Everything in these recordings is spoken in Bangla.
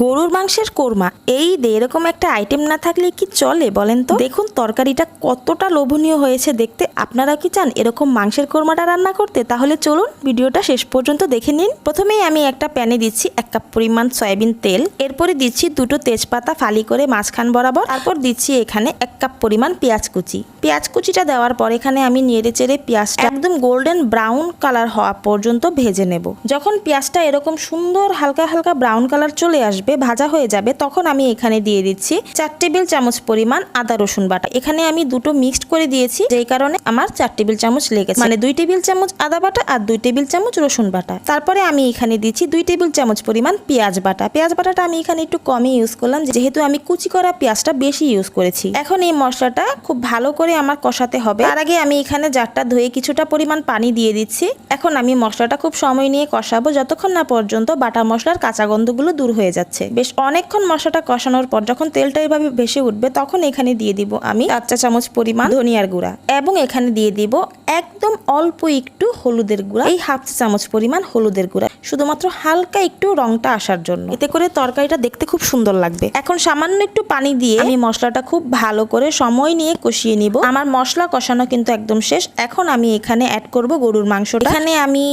গরুর মাংসের কোরমা, এই এরকম একটা আইটেম না থাকলে কি চলে বলেন তো? দেখুন তরকারিটা কতটা লোভনীয় হয়েছে দেখতে। আপনারা কি চান এরকম মাংসের কোরমাটা রান্না করতে? তাহলে চলুন ভিডিওটা শেষ পর্যন্ত দেখে নিন। প্রথমেই আমি একটা প্যানে দিচ্ছি এক কাপ পরিমাণ সয়াবিন তেল। এরপরে দিচ্ছি দুটো তেজপাতা ফালি করে মাঝখান বরাবর। তারপর দিচ্ছি এখানে এক কাপ পরিমাণ পেঁয়াজ কুচি। পেঁয়াজ কুচিটা দেওয়ার পর এখানে আমি নেড়ে চেড়ে পেঁয়াজটা একদম গোল্ডেন ব্রাউন কালার হওয়া পর্যন্ত ভেজে নেব। যখন পেঁয়াজটা এরকম সুন্দর হালকা হালকা ব্রাউন কালার চলে আসবে, ভাজা হয়ে যাবে, তখন আমি এখানে দিয়ে দিচ্ছি চার টেবিল চামচ পরিমাণ আদা, রসুন বাটা। এখানে আমি দুটো মিক্সড করে দিয়েছি, যেই কারণে আমার চার টেবিল চামচ লেগেছে। মানে দুই টেবিল চামচ আদা বাটা আর দুই টেবিল চামচ রসুন বাটা। তারপরে আমি এখানে দিচ্ছি দুই টেবিল চামচ পরিমাণ পেঁয়াজ বাটা। পেঁয়াজ বাটাটা আমি এখানে একটু কমই ইউজ করলাম, যেহেতু আমি কুচি করা পেঁয়াজটা বেশি ইউজ করেছি। এখন এই মশলাটা খুব ভালো করে আমার কষাতে হবে। তার আগে আমি এখানে জারটা ধুয়ে কিছুটা পরিমাণ পানি দিয়ে দিচ্ছি। এখন আমি মশলাটা খুব সময় নিয়ে কষাবো, যতক্ষণ না পর্যন্ত বাটা মশলার কাঁচা গন্ধগুলো দূর হয়ে যাচ্ছে। বেশ অনেকক্ষণ মশলাটা কষানোর পর যখন তেলটা এভাবে ভেসে উঠবে, তখন এখানে দিয়ে দিব আমি চার চা চামচ পরিমাণ ধনিয়ার গুঁড়া এবং এখানে দিয়ে দিব একদম অল্প একটু হলুদের গুঁড়া। এই হাফ চা চামচ পরিমাণ হলুদের গুঁড়া। শুধুমাত্র হালকা একটু রংটা আসার জন্য। এতে করে তরকারিটা দেখতে খুব সুন্দর লাগবে। এখন সামান্য একটু পানি দিয়ে আমি মশলাটা খুব ভালো করে সময় নিয়ে কষিয়ে নিব। আমার মশলা কষানো কিন্তু একদম শেষ। এখন আমি এখানে অ্যাড করব গরুর মাংসটা। এখানে আমি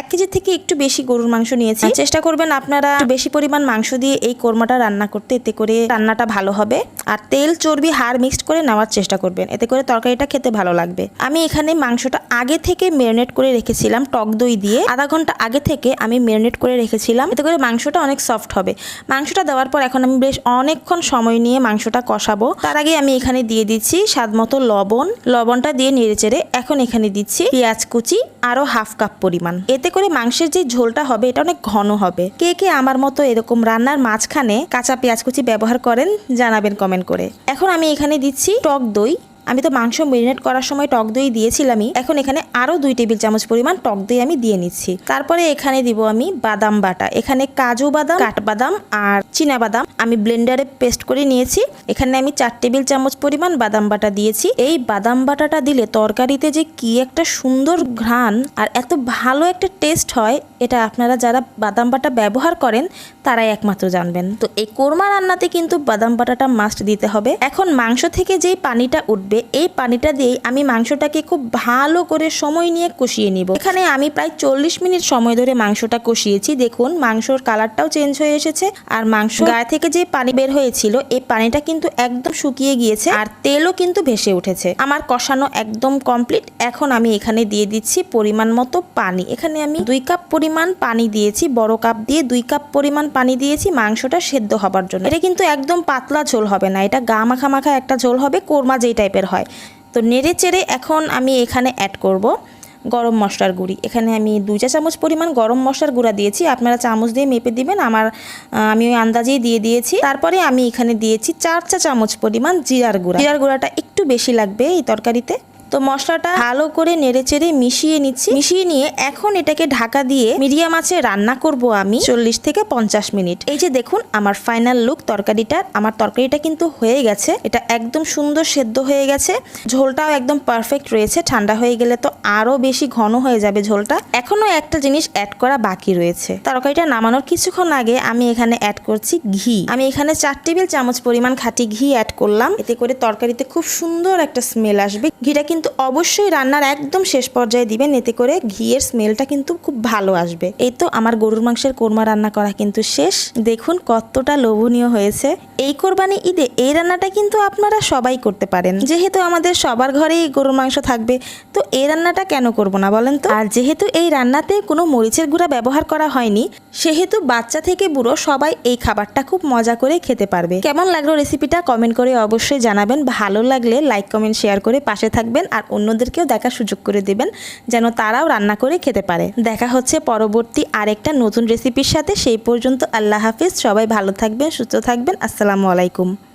এক কেজি থেকে একটু বেশি গরুর মাংস নিয়েছি। চেষ্টা করবেন আপনারা বেশি পরিমাণ মাংস দিয়ে এই কোরমাটা রান্না করতে এতে করে রান্নাটা ভালো হবে। আর তেল চর্বি হাড় মিক্সড করে নেওয়ার চেষ্টা করবেন। এতে করে তরকারিটা খেতে ভালো লাগবে। আমি এখানে মাংসটা আগে থেকে ম্যারিনেট করে রেখেছিলাম টক দই দিয়ে। আধা ঘণ্টা আগে থেকে আমি ম্যারিনেট করে রেখেছিলাম। এতে করে মাংসটা অনেক সফট হবে। মাংসটা দেওয়ার পর এখন আমি বেশ অনেকক্ষণ সময় নিয়ে মাংসটা কষাবো। তার আগে আমি এখানে দিয়ে দিচ্ছি স্বাদ মতো লবণ, লবণটা দিয়ে নেড়েচেড়ে এখন এখানে দিচ্ছি পেঁয়াজ কুচি আরও হাফ কাপ পরিমাণ। এতে করে মাংসের যে ঝোলটা হবে, এটা অনেক ঘন হবে। কে কে আমার মতো এরকম রান্নার মাঝখানে কাঁচা পেঁয়াজ কুচি ব্যবহার করেন, জানাবেন কমেন্ট করে। এখন আমি এখানে দিচ্ছি টক দই। আমি তো মাংস মেরিনেট করার সময় টক দই দিয়েছিলামই। এখন এখানে আরও দুই টেবিল চামচ পরিমাণ টক দই আমি দিয়ে নিচ্ছি। তারপরে এখানে দিব আমি বাদাম বাটা। এখানে কাজু বাদাম, কাঠবাদাম আর চীনা বাদাম আমি ব্লেন্ডারে পেস্ট করে নিয়েছি। এখানে আমি চার টেবিল চামচ পরিমাণ বাদাম বাটা দিয়েছি। এই বাদাম বাটাটা দিলে তরকারিতে যে কি একটা সুন্দর ঘ্রাণ আর এত ভালো একটা টেস্ট হয়, এটা আপনারা যারা বাদাম বাটা ব্যবহার করেন, তারাই একমাত্র জানবেন। তো এই কোরমা রান্নাতে কিন্তু বাদাম বাটাটা মাস্ট দিতে হবে। এখন মাংস থেকে যেই পানিটা উঠবে এই পানিটা দিয়ে আমি মাংসটাকে খুব ভালো করে সময় নিয়ে কষিয়ে নিব। এখানে আমি প্রায় চল্লিশ মিনিট সময় ধরে মাংসটা কষিয়েছি। দেখুন, মাংসর কালারটাও চেঞ্জ হয়ে এসেছে আর মাংস গায়ে থেকে যে পানি বের হয়েছিল এই পানিটা কিন্তু একদম শুকিয়ে গিয়েছে আর তেলও কিন্তু ভেসে উঠেছে। আমার কষানো একদম কমপ্লিট। এখন আমি এখানে দিয়ে দিচ্ছি পরিমাণ মতো পানি। এখানে আমি দুই কাপ পরিমাণ পানি দিয়েছি, বড় কাপ দিয়ে দুই কাপ পরিমাণ পানি দিয়েছি মাংসটা সেদ্ধ হবার জন্য। এটা কিন্তু একদম পাতলা ঝোল হবে না, এটা গা মাখা মাখা একটা ঝোল হবে, কোরমা যেই টাইপের হয়। তো নেড়ে চেড়ে এখন আমি এখানে অ্যাড করব গরম মশলার গুঁড়ি। এখানে আমি দুই চা চামচ পরিমাণ গরম মশলার গুঁড়া দিয়েছি। আপনারা চামচ দিয়ে মেপে দিবেন। আমার আমি ওই আন্দাজেই দিয়ে দিয়েছি। তারপরে আমি এখানে দিয়েছি চার চা চামচ পরিমাণ জিরার গুঁড়া। জিরার গুঁড়াটা একটু বেশি লাগবে এই তরকারিতে। তো মশলাটা ভালো করে নেড়ে চেড়ে মিশিয়ে নিচ্ছি। মিশিয়ে নিয়ে এখন এটাকে ঢাকা দিয়ে মিডিয়াম আছে রান্না করব আমি চল্লিশ থেকে পঞ্চাশ মিনিট। এই যে দেখুন, আমার ফাইনাল লুক তরকারিটার, আমার তরকারিটা কিন্তু হয়ে গেছে। এটা একদম সুন্দর সেদ্ধ হয়ে গেছে। ঝোলটাও একদম পারফেক্ট রয়েছে। ঠান্ডা হয়ে গেলে তো আরও বেশি ঘন হয়ে যাবে ঝোলটা। এখনও একটা জিনিস অ্যাড করা বাকি রয়েছে। তরকারিটা নামানোর কিছুক্ষণ আগে আমি এখানে অ্যাড করছি ঘি। আমি এখানে চার টেবিল চামচ পরিমাণ খাঁটি ঘি অ্যাড করলাম। এতে করে তরকারিতে খুব সুন্দর একটা স্মেল আসবে। ঘিটা কিন্তু অবশ্যই রান্নার একদম শেষ পর্যায়ে দিবেন, এতে করে ঘিয়ের স্মেলটা কিন্তু খুব ভালো আসবে। এই তো আমার গরুর মাংসের কোরমা রান্না করা কিন্তু শেষ। দেখুন কতটা লোভনীয় হয়েছে। এই কোরবানি ঈদে এই রান্নাটা কিন্তু আপনারা সবাই করতে পারেন। যেহেতু আমাদের সবার ঘরেই গরুর মাংস থাকবে, তো এই রান্নাটা কেন করব না বলেন তো? আর যেহেতু এই রান্নাতে কোনো মরিচের গুঁড়া ব্যবহার করা হয়নি, সেহেতু বাচ্চা থেকে বুড়ো সবাই এই খাবারটা খুব মজা করে খেতে পারবে। কেমন লাগল রেসিপিটা কমেন্ট করে অবশ্যই জানাবেন। ভালো লাগলে লাইক কমেন্ট শেয়ার করে পাশে থাকবেন। আর অন্যদেরকেও দেখার সুযোগ করে দেবেন, যেন তারাও রান্না করে খেতে পারে। দেখা হচ্ছে পরবর্তী আরেকটা নতুন রেসিপির সাথে। সেই পর্যন্ত আল্লাহ হাফিজ। সবাই ভালো থাকবেন, সুস্থ থাকবেন। আসসালামু আলাইকুম।